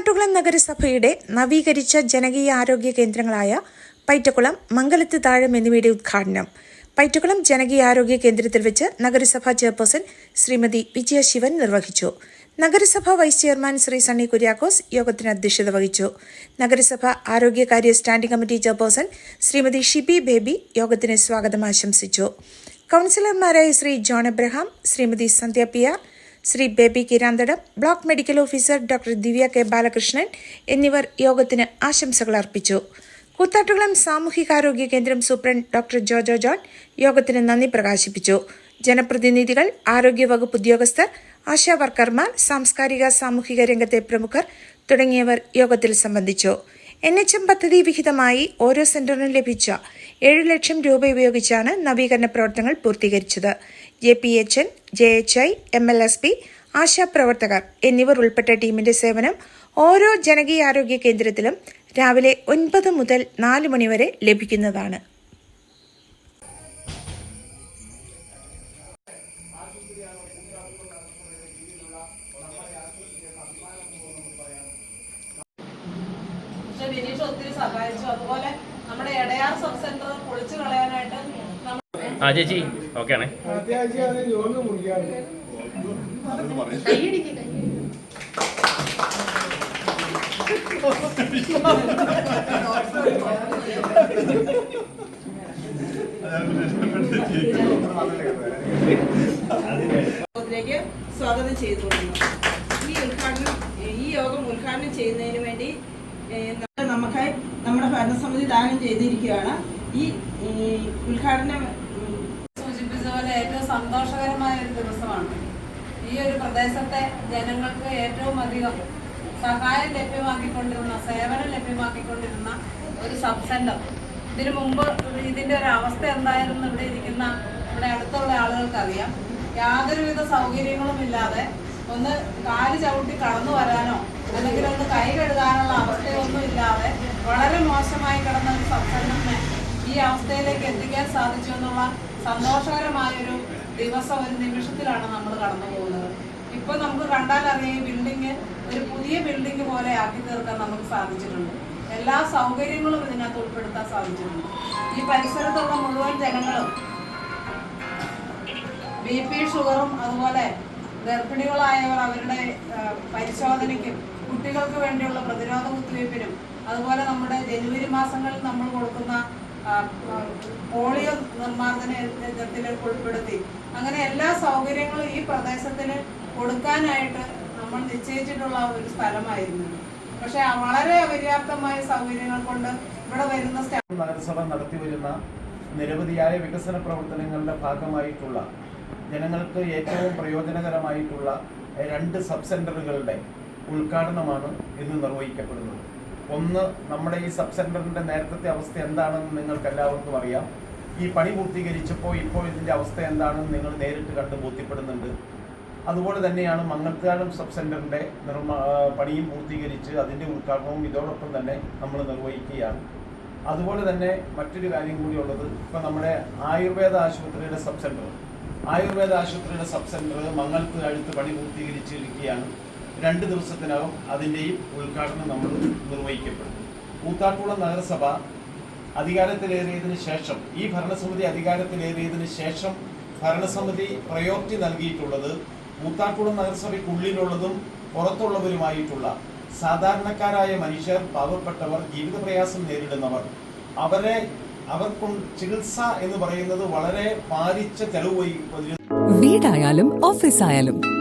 കൂത്താട്ടുകുളം നഗരസഭയുടെ നവീകരിച്ച ജനകീയ ആരോഗ്യ കേന്ദ്രങ്ങളായ പൈറ്റക്കുളം മംഗലത്ത് താഴം എന്നിവയുടെ ഉദ്ഘാടനം. പൈറ്റക്കുളം ജനകീയ ആരോഗ്യ കേന്ദ്രത്തിൽ വെച്ച് നഗരസഭാ ചെയർപേഴ്സൺ ശ്രീമതി വിജയ ശിവൻ നിർവഹിച്ചു. നഗരസഭാ വൈസ് ചെയർമാൻ ശ്രീ സണ്ണി കുര്യാക്കോസ് യോഗത്തിന് അധ്യക്ഷത വഹിച്ചു. നഗരസഭ ആരോഗ്യകാര്യ standing committee chairperson Shrimati Shibi Baby യോഗത്തിന് സ്വാഗതം ആശംസിച്ചു. കൗൺസിലർമാരായ Shri John Abraham Shrimati Sandhya P R Shri Baby Kiranthadam block medical officer doctor Divya K Balakrishnan എന്നിവർ യോഗത്തിന് ആശംസകൾ അർപ്പിച്ചു. കൂത്താട്ടുകുളം സാമൂഹികാരോഗ്യ കേന്ദ്രം സൂപ്രണ്ട് ഡോക്ടർ ജോജോ ജോൺ യോഗത്തിന് നന്ദി പ്രകാശിപ്പിച്ചു. ജനപ്രതിനിധികൾ ആരോഗ്യവകുപ്പ് ഉദ്യോഗസ്ഥർ ആശാവർക്കർമാർ സാംസ്കാരിക സാമൂഹിക രംഗത്തെ പ്രമുഖർ തുടങ്ങിയവർ യോഗത്തിൽ സംബന്ധിച്ചു. എൻ എച്ച് എം പദ്ധതി വിഹിതമായി ഓരോ സെന്ററിനും ലഭിച്ച ഏഴ് ലക്ഷം രൂപ ഉപയോഗിച്ചാണ് നവീകരണ പ്രവർത്തനങ്ങൾ പൂർത്തീകരിച്ചത്. J P H N J H I M L S P ആശാപ്രവർത്തകർ എന്നിവർ ഉൾപ്പെട്ട ടീമിന്റെ സേവനം ഓരോ ജനകീയാരോഗ്യ കേന്ദ്രത്തിലും രാവിലെ ഒൻപത് മുതൽ നാല് മണിവരെ ലഭിക്കുന്നതാണ്. ഒത്തിരി സഹായിച്ചു. അതുപോലെ നമ്മുടെ എടയാർ സബ് സെന്റർ പൊളിച്ചു കളയാനായിട്ട് ആ ചേച്ചി. ഓക്കെ ആണേ സ്വാഗതം ചെയ്തു ഈ ഉദ്ഘാടനം ഈ യോഗം ഉദ്ഘാടനം ചെയ്യുന്നതിന് വേണ്ടി നമുക്കായി നമ്മുടെ ഭരണസമിതി ദാനം ചെയ്തിരിക്കുകയാണ്. ഈ ഉദ്ഘാടനം ഉം, സൂചിപ്പിച്ച പോലെ ഏറ്റവും സന്തോഷകരമായ ഒരു ദിവസമാണ്. ഈ ഒരു പ്രദേശത്തെ ജനങ്ങൾക്ക് ഏറ്റവും അധികം സഹായം ലഭ്യമാക്കിക്കൊണ്ടിരുന്ന സേവനം ലഭ്യമാക്കിക്കൊണ്ടിരുന്ന ഒരു സബ് സെന്റർ ഇതിനു മുമ്പ് ഇതിന്റെ ഒരു അവസ്ഥ എന്തായിരുന്നു? ഇവിടെ ഇരിക്കുന്ന ഇവിടെ അടുത്തുള്ള ആളുകൾക്കറിയാം. യാതൊരുവിധ സൗകര്യങ്ങളും ഇല്ലാതെ ഒന്ന് കാൽ ചവിട്ടി കടന്നു വരാനോ അല്ലെങ്കിൽ ഒന്ന് കൈ കഴുകാനുള്ള അവസ്ഥയൊന്നും ഇല്ലാതെ വളരെ മോശമായി കിടന്ന ഒരു സബ് ഈ അവസ്ഥയിലേക്ക് എത്തിക്കാൻ സാധിച്ചു എന്നുള്ള സന്തോഷകരമായൊരു ദിവസം ഒരു നിമിഷത്തിലാണ് നമ്മൾ കടന്നു പോകുന്നത്. ഇപ്പൊ നമുക്ക് കണ്ടാൽ അറിയാം ഈ ബിൽഡിങ് ഒരു പുതിയ ബിൽഡിംഗ് പോലെ ആക്കി തീർക്കാൻ നമുക്ക് സാധിച്ചിട്ടുണ്ട്. എല്ലാ സൗകര്യങ്ങളും ഇതിനകത്ത് ഉൾപ്പെടുത്താൻ സാധിച്ചിട്ടുണ്ട്. ഈ പരിസരത്തുള്ള മുഴുവൻ ജനങ്ങളും ബി പി ഷുഗറും അതുപോലെ ഗർഭിണികളായവർ അവരുടെ പരിശോധനയ്ക്കും കുട്ടികൾക്ക് വേണ്ടിയുള്ള പ്രതിരോധ കുത്തിവയ്പ്പിനും അതുപോലെ നമ്മുടെ ജനുവരി മാസങ്ങളിൽ നമ്മൾ കൊടുക്കുന്ന പോളിയോ നിർമ്മാർജന യജ്ഞത്തിൽ ഉൾപ്പെടുത്തി. അങ്ങനെ എല്ലാ സൗകര്യങ്ങളും ഈ പ്രദേശത്തിന് കൊടുക്കാനായിട്ട് നമ്മൾ നിശ്ചയിച്ചിട്ടുള്ള ഒരു സ്ഥലമായിരുന്നു. പക്ഷെ വളരെ അപര്യാപ്തമായ സൗകര്യങ്ങൾ കൊണ്ട് ഇവിടെ വരുന്ന നഗരസഭ നടത്തി വരുന്ന നിരവധിയായ വികസന പ്രവർത്തനങ്ങളുടെ ഭാഗമായിട്ടുള്ള ജനങ്ങൾക്ക് ഏറ്റവും പ്രയോജനകരമായിട്ടുള്ള രണ്ട് സബ് സെന്ററുകളുടെ ഉദ്ഘാടനമാണ് ഇന്ന് നിർവഹിക്കപ്പെടുന്നത്. ഒന്ന് നമ്മുടെ ഈ സബ് സെന്ററിന്റെ നേരത്തെ അവസ്ഥ എന്താണെന്ന് നിങ്ങൾക്ക് എല്ലാവർക്കും അറിയാം. ഈ പണി പൂർത്തീകരിച്ചപ്പോൾ ഇപ്പോൾ ഇതിന്റെ അവസ്ഥ എന്താണെന്ന് നിങ്ങൾ നേരിട്ട് കണ്ട് ബോധ്യപ്പെടുന്നുണ്ട്. അതുപോലെ തന്നെയാണ് മങ്ങൽക്കാടും സബ് സെന്ററിന്റെ നിർമ്മാ പണിയും പൂർത്തീകരിച്ച് അതിന്റെ ഉദ്ഘാടനവും ഇതോടൊപ്പം തന്നെ നമ്മൾ നിർവഹിക്കുകയാണ്. അതുപോലെ തന്നെ മറ്റൊരു കാര്യം കൂടി ഉള്ളത് ഇപ്പം നമ്മുടെ ആയുർവേദ ആശുപത്രിയുടെ സബ് സെന്റർ ആയുർവേദ ആശുപത്രിയുടെ സബ് സെന്റർ മങ്ങൽക്ക് അടുത്ത് പണി പൂർത്തീകരിച്ചിരിക്കുകയാണ്. രണ്ട് ദിവസത്തിനകം അതിന്റെയും ഉദ്ഘാടനം നമ്മൾ നിർവഹിക്കപ്പെടും. കൂത്താട്ടുകുളം നഗരസഭ അധികാരത്തിലേറിയതിനു ശേഷം ഈ ഭരണസമിതി അധികാരത്തിലേറിയതിനു ശേഷം ഭരണസമിതി പ്രയോറിറ്റി നൽകിയിട്ടുള്ളത് കൂത്താട്ടുകുളം നഗരസഭയ്ക്കുള്ളിലുള്ളതും പുറത്തുള്ളവരുമായിട്ടുള്ള സാധാരണക്കാരായ മനുഷ്യർ പാവപ്പെട്ടവർ ജീവിത പ്രയാസം നേരിടുന്നവർ അവരെ അവർക്കും ചികിത്സ എന്ന് പറയുന്നത് വളരെ പാലിച്ച ചെലവ് വീടായാലും ഓഫീസായാലും